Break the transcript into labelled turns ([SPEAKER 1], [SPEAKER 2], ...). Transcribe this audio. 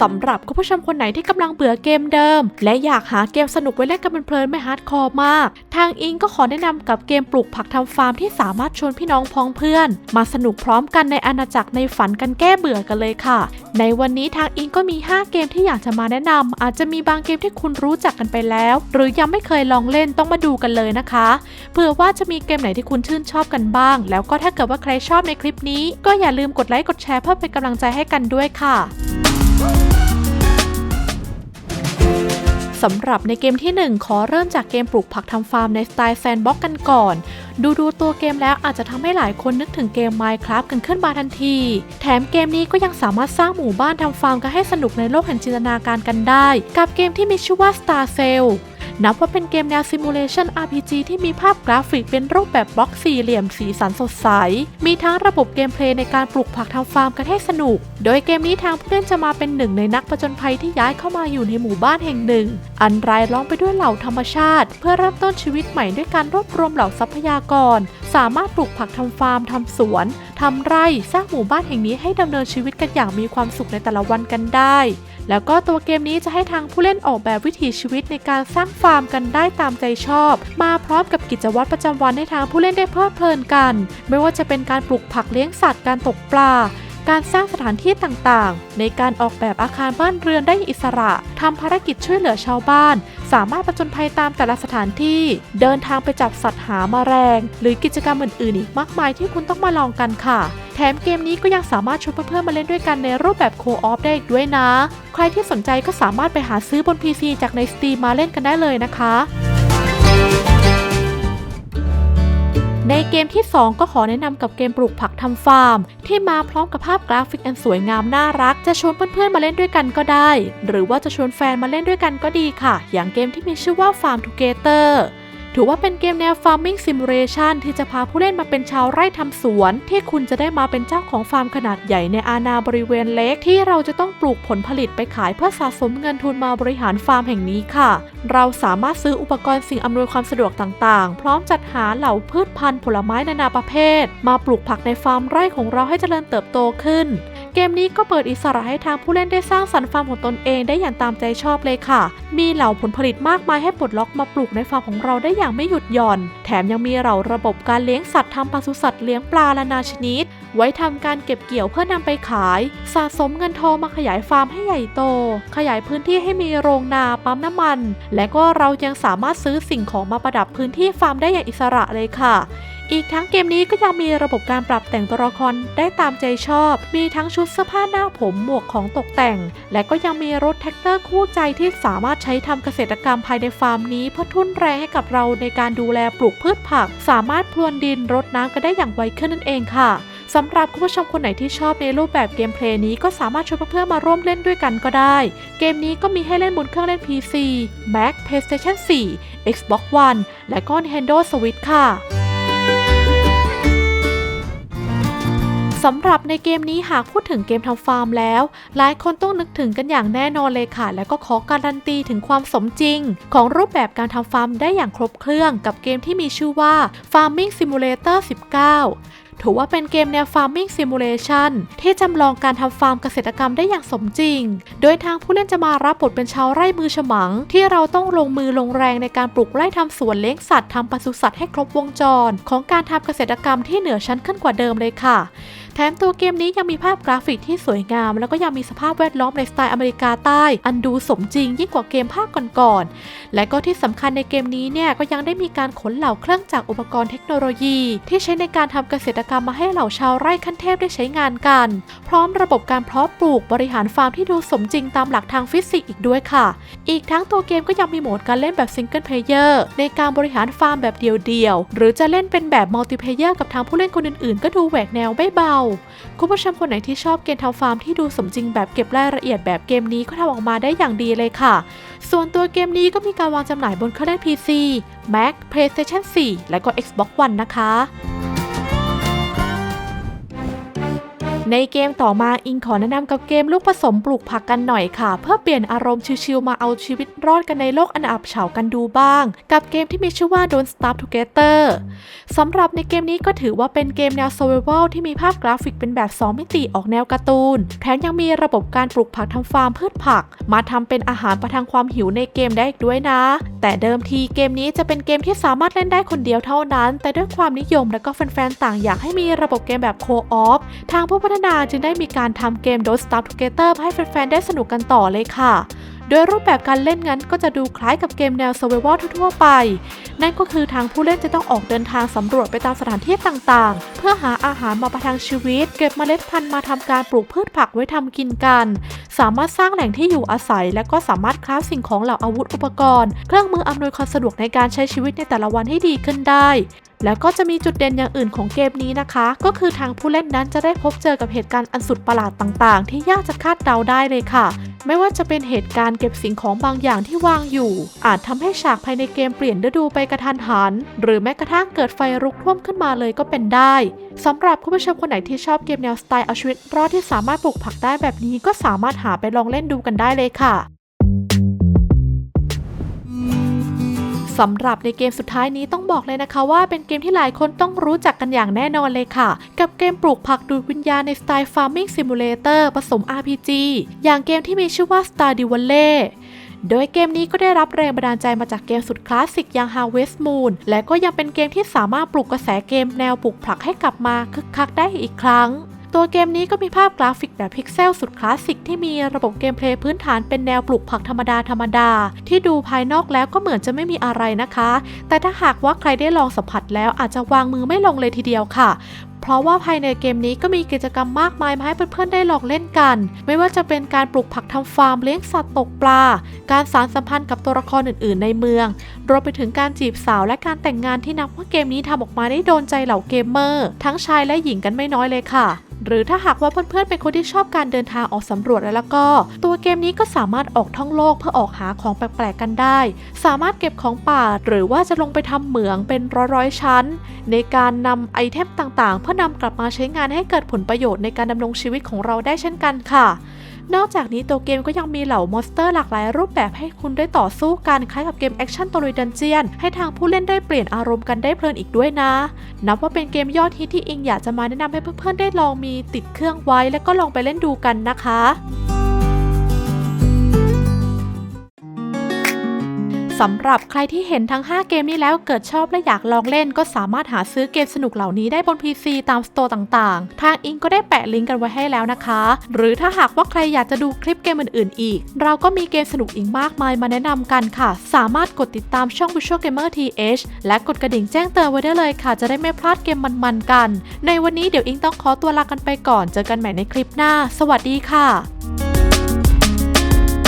[SPEAKER 1] สำหรับคุณผู้ชมคนไหนที่กำลังเบื่อเกมเดิม และอยากหาเกมสนุกไว้เล่นกันเพลินไม่ฮาร์ดคอร์มาก ทางอิงก็ขอแนะนำกับเกมปลูกผักทำฟาร์มที่สามารถชวนพี่น้องพ้องเพื่อน มาสนุกพร้อมกันในอาณาจักรในฝันกันแก้เบื่อกันเลยค่ะ ในวันนี้ทางอิงก็มี 5 เกมที่อยากจะมาแนะนำอาจจะมีบางเกมที่คุณรู้จักกันไปแล้ว หรือยังไม่เคยลองเล่นต้องมาดูกันเลยนะคะเผื่อว่าจะมีเกมไหนที่คุณชื่นชอบกันบ้าง แล้วก็ถ้าเกิดว่าใครชอบในคลิปนี้ ก็อย่าลืมกดไลค์กดแชร์เพื่อเป็นกำลังใจให้กันด้วยค่ะ สำหรับในเกมที่ 1 ขอเริ่มจากเกมปลูกผักทำฟาร์มในสไตล์แซนด์บ็อกกันก่อน ดูดูตัวเกมแล้วอาจจะทำให้หลายคนนึกถึงเกม Minecraft กันขึ้นมาทันที แถมเกมนี้ก็ยังสามารถสร้างหมู่บ้านทำฟาร์มกันให้สนุกในโลกแห่งจินตนาการกันได้ กับเกมที่มีชื่อว่า Star Cell นับว่าเป็นเกมแนวซิมูเลชัน RPG ที่มีภาพกราฟิกเป็นรูปแบบบล็อกสี่เหลี่ยมสีสันสดใส มีทั้งระบบเกมเพลย์ในการปลูกผักทำฟาร์มกันให้สนุก โดยเกมนี้ทางผู้เล่นจะมาเป็นหนึ่งในนักประจนภัยที่ย้ายเข้ามาอยู่ในหมู่บ้านแห่งหนึ่ง อันรายล้อมไปด้วยเหล่าธรรมชาติ เพื่อเริ่มต้นชีวิตใหม่ด้วยการรวบรวมเหล่าทรัพยากร สามารถปลูกผักทำฟาร์มทำสวนทำไร่สร้างหมู่บ้านแห่งนี้ให้ดำเนินชีวิตกันอย่างมีความสุขในแต่ละวันกันได้ แล้วก็ตัวเกมนี้จะให้ทางผู้เล่นออกแบบวิถีชีวิตในการสร้างฟาร์มกันได้ตามใจชอบ มาพร้อมกับกิจวัตรประจำวันให้ทางผู้เล่นได้เพลิดเพลินกัน ไม่ว่าจะเป็นการปลูกผักเลี้ยงสัตว์การตกปลา การสร้างสถานที่ต่างๆ ในการออกแบบอาคารบ้านเรือนได้อิสระทำภารกิจช่วยเหลือชาวบ้าน สามารถประจนภัยตามแต่ละสถานที่ เดินทางไปจับสัตว์หามาแรง หรือกิจกรรมอื่นๆ อีกมากมายที่คุณต้องมาลองกันค่ะ แถมเกมนี้ก็ยังสามารถชวนเพื่อนๆมาเล่นด้วยกันในรูปแบบโคออฟได้อีกด้วยนะ ใครที่สนใจก็สามารถไปหาซื้อบน PC จากใน Steam มาเล่นกันได้เลยนะคะ ในเกมที่ 2 ก็ขอแนะนำกับเกมปลูกผักทำฟาร์ม ที่มาพร้อมกับภาพกราฟิกอันสวยงามน่ารัก จะชวนเพื่อนๆมาเล่นด้วยกันก็ได้ หรือว่าจะชวนแฟนมาเล่นด้วยกันก็ดีค่ะ อย่างเกมที่มีชื่อว่า Farm Together ถือว่าเป็นเกมแนว Farming Simulation ที่จะพาผู้เล่นมาเป็นชาวไร่ทำสวน ที่คุณจะได้มาเป็นเจ้าของฟาร์มขนาดใหญ่ในอาณาบริเวณเล็ก ที่เราจะต้องปลูกผลผลิตไปขายเพื่อสะสมเงินทุนมาบริหารฟาร์มแห่งนี้ค่ะ เราสามารถซื้ออุปกรณ์สิ่งอำนวยความสะดวกต่างๆ พร้อมจัดหาเหล่าพืชพันธุ์ผลไม้นานาประเภท มาปลูกผักในฟาร์มไร่ของเราให้เจริญเติบโตขึ้น เกมนี้ก็เปิดอิสระให้ทางผู้เล่นได้สร้างสรรค์ฟาร์มของตนเองได้อย่างตามใจชอบเลยค่ะ มีเหล่าผลผลิตมากมายให้ปลดล็อกมาปลูกในฟาร์มของเราได้อย่างไม่หยุดหย่อน แถมยังมีเหล่าระบบการเลี้ยงสัตว์ทำปศุสัตว์เลี้ยงปลานานาชนิด ไว้ทำการเก็บเกี่ยวเพื่อนำไปขาย สะสมเงินทองมาขยายฟาร์มให้ใหญ่โต ขยายพื้นที่ให้มีโรงนาปั๊มน้ำมัน และก็เรายังสามารถซื้อสิ่งของมาประดับพื้นที่ฟาร์มได้อย่างอิสระเลยค่ะ อีกทั้งเกมนี้ก็ยังมีระบบการปรับแต่งตัวละครได้ตามใจชอบ มีทั้งชุดเสื้อผ้าหน้าผมหมวกของตกแต่ง และก็ยังมีรถแท็กเตอร์คู่ใจที่สามารถใช้ทำเกษตรกรรมภายในฟาร์มนี้เพื่อทุ่นแรงให้กับเราในการดูแลปลูกพืชผัก สามารถพรวนดินรดน้ำกันได้อย่างไวขึ้นนั่นเองค่ะสำหรับคุณผู้ชมคนไหนที่ชอบในรูปแบบเกมเพลย์นี้ก็สามารถชวนเพื่อนๆมาร่วมเล่นด้วยกันก็ได้ เกมนี้ก็มีให้เล่นบนเครื่องเล่น PC Mac PlayStation 4 Xbox One และก็ Nintendo Switch ค่ะ สำหรับในเกมนี้หากพูดถึงเกมทำฟาร์มแล้ว หลายคนต้องนึกถึงกันอย่างแน่นอนเลยค่ะ และก็ขอการันตีถึงความสมจริง ของรูปแบบการทำฟาร์มได้อย่างครบเครื่องกับเกมที่มีชื่อว่า Farming Simulator 19ถือว่าเป็นเกมแนว Farming Simulation ที่จำลองการทำฟาร์มเกษตรกรรมได้อย่างสมจริง โดยทางผู้เล่นจะมารับบทเป็นชาวไร่มือฉมัง ที่เราต้องลงมือลงแรงในการปลูกไร่ทำสวนเลี้ยงสัตว์ทำปศุสัตว์ให้ครบวงจร ของการทำเกษตรกรรมที่เหนือชั้นขึ้นกว่าเดิมเลยค่ะแถมตัวเกมนี้ยังมีภาพกราฟิกที่สวยงาม แล้วก็ยังมีสภาพแวดล้อมในสไตล์อเมริกาใต้ อันดูสมจริงยิ่งกว่าเกมภาคก่อนๆ และก็ที่สำคัญในเกมนี้เนี่ยก็ยังได้มีการขนเหล่าเครื่องจักรอุปกรณ์เทคโนโลยี ที่ใช้ในการทำเกษตรกรรมมาให้เหล่าชาวไร่ขั้นเทพได้ใช้งานกัน พร้อมระบบการเพาะปลูกบริหารฟาร์มที่ดูสมจริงตามหลักทางฟิสิกส์อีกด้วยค่ะ อีกทั้งตัวเกมก็ยังมีโหมดการเล่นแบบซิงเกิลเพลเยอร์ในการบริหารฟาร์มแบบเดียวๆ หรือจะเล่นเป็นแบบมัลติเพลเยอร์กับทางผู้เล่นคนอื่นๆ ก็ดูแหวกแนวไม่เบาคุณผู้ชมคนไหนที่ชอบเกมทำฟาร์มที่ดูสมจริงแบบเก็บรายละเอียดแบบเกมนี้ก็ทำออกมาได้อย่างดีเลยค่ะ ส่วนตัวเกมนี้ก็มีการวางจำหน่ายบนเครื่องเล่น PC Mac PlayStation 4 และก็ Xbox One นะคะ ในเกมต่อมาอิงขอแนะนำกับเกมลูกผสมปลูกผักกันหน่อยค่ะ เพื่อเปลี่ยนอารมณ์ชิลๆมาเอาชีวิตรอดกันในโลกอันอับเฉากันดูบ้าง กับเกมที่มีชื่อว่า Don't Starve Together สำหรับในเกมนี้ก็ถือว่าเป็นเกมแนว survival ที่มีภาพกราฟิกเป็นแบบ 2 มิติออกแนวการ์ตูน แถมยังมีระบบการปลูกผักทำฟาร์มพืชผัก มาทำเป็นอาหารประทังความหิวในเกมได้อีกด้วยนะ แต่เดิมทีเกมนี้จะเป็นเกมที่สามารถเล่นได้คนเดียวเท่านั้น แต่ด้วยความนิยมและก็แฟนๆต่างอยากให้มีระบบเกมแบบโคออฟทางผู้พัฒนาจึงได้มีการทำเกม Don't Starve Together ให้แฟนๆ ได้สนุกกันต่อเลยค่ะ โดยรูปแบบการเล่นงั้นก็จะดูคล้ายกับเกมแนว survival ทั่วๆไป นั่นก็คือทางผู้เล่นจะต้องออกเดินทางสำรวจไปตามสถานที่ต่างๆ เพื่อหาอาหารมาประทังชีวิต เก็บเมล็ดพันธุ์มาทำการปลูกพืชผักไว้ทำกินกัน สามารถสร้างแหล่งที่อยู่อาศัย และก็สามารถคราฟสิ่งของเหล่าอาวุธอุปกรณ์ เครื่องมืออำนวยความสะดวกในการใช้ชีวิตในแต่ละวันให้ดีขึ้นได้แล้วก็จะมีจุดเด่นอย่างอื่นของเกมนี้นะคะ ก็คือทางผู้เล่นนั้นจะได้พบเจอกับเหตุการณ์อันสุดประหลาดต่างๆ ที่ยากจะคาดเดาได้เลยค่ะ ไม่ว่าจะเป็นเหตุการณ์เก็บสิ่งของบางอย่างที่วางอยู่ อาจทำให้ฉากภายในเกมเปลี่ยนฤดูไปกระทันหัน หรือแม้กระทั่งเกิดไฟรุกท่วมขึ้นมาเลยก็เป็นได้สำหรับคุณผู้ชมคนไหนที่ชอบเกมแนวสไตล์เอาชีวิตรอดที่สามารถปลูกผักได้แบบนี้ก็สามารถหาไปลองเล่นดูกันได้เลยค่ะ สำหรับในเกมสุดท้ายนี้ต้องบอกเลยนะคะว่าเป็นเกมที่หลายคนต้องรู้จักกันอย่างแน่นอนเลยค่ะ กับเกมปลูกผักดูดวิญญาณในสไตล์ Farming Simulator ผสม RPG อย่างเกมที่มีชื่อว่า Stardew Valley โดยเกมนี้ก็ได้รับแรงบันดาลใจมาจากเกมสุดคลาสสิกอย่าง Harvest Moon และก็ยังเป็นเกมที่สามารถปลุกกระแสเกมแนวปลูกผักให้กลับมาคึกคักได้อีกครั้ง ตัวเกมนี้ก็มีภาพกราฟิกแบบพิกเซลสุดคลาสสิกที่มีระบบเกมเพลย์พื้นฐานเป็นแนวปลูกผักธรรมดาธรรมดา ที่ดูภายนอกแล้วก็เหมือนจะไม่มีอะไรนะคะ แต่ถ้าหากว่าใครได้ลองสัมผัสแล้วอาจจะวางมือไม่ลงเลยทีเดียวค่ะเพราะว่าภายในเกมนี้ก็มีกิจกรรมมากมายมาให้เพื่อนๆได้ลองเล่นกัน ไม่ว่าจะเป็นการปลูกผักทำฟาร์มเลี้ยงสัตว์ตกปลา การสารสัมพันธ์กับตัวละครอื่นๆ ในเมือง รวมไปถึงการจีบสาวและการแต่งงานที่นับว่าเกมนี้ทำออกมาได้โดนใจเหล่าเกมเมอร์ ทั้งชายและหญิงกันไม่น้อยเลยค่ะ หรือถ้าหากว่าเพื่อนๆเป็นคนที่ชอบการเดินทางออกสำรวจแล้วก็ ตัวเกมนี้ก็สามารถออกท่องโลกเพื่อออกหาของแปลกๆกันได้ สามารถเก็บของป่าหรือว่าจะลงไปทำเหมืองเป็นร้อยๆชั้น ในการนำไอเทมต่างๆ เพื่อนำกลับมาใช้งานให้เกิดผลประโยชน์ในการดำรงชีวิตของเราได้เช่นกันค่ะ นอกจากนี้ตัวเกมก็ยังมีเหล่ามอนสเตอร์หลากหลายรูปแบบให้คุณได้ต่อสู้กันคล้ายกับเกมแอคชั่นตลุยดันเจียน ให้ทางผู้เล่นได้เปลี่ยนอารมณ์กันได้เพลินอีกด้วยนะ นับว่าเป็นเกมยอดฮิตที่อิงอยากจะมาแนะนำให้เพื่อนๆได้ลองมีติดเครื่องไว้ แล้วก็ลองไปเล่นดูกันนะคะ สำหรับใครที่เห็นทั้ง 5 เกมนี้แล้วเกิดชอบและอยากลองเล่น ก็สามารถหาซื้อเกมสนุกเหล่านี้ได้บน PC ตามสโตร์ต่างๆ ทางอิงก็ได้แปะลิงก์กันไว้ให้แล้วนะคะ หรือถ้าหากว่าใครอยากจะดูคลิปเกมอื่นๆ อีก เราก็มีเกมสนุกอีกมากมายมาแนะนำกันค่ะ สามารถกดติดตามช่อง Visual Gamer TH และกดกระดิ่งแจ้งเตือนไว้ได้เลยค่ะ จะได้ไม่พลาดเกมมันๆกัน ในวันนี้เดี๋ยวอิงต้องขอตัวลากันไปก่อน เจอกันใหม่ในคลิปหน้า สวัสดีค่ะ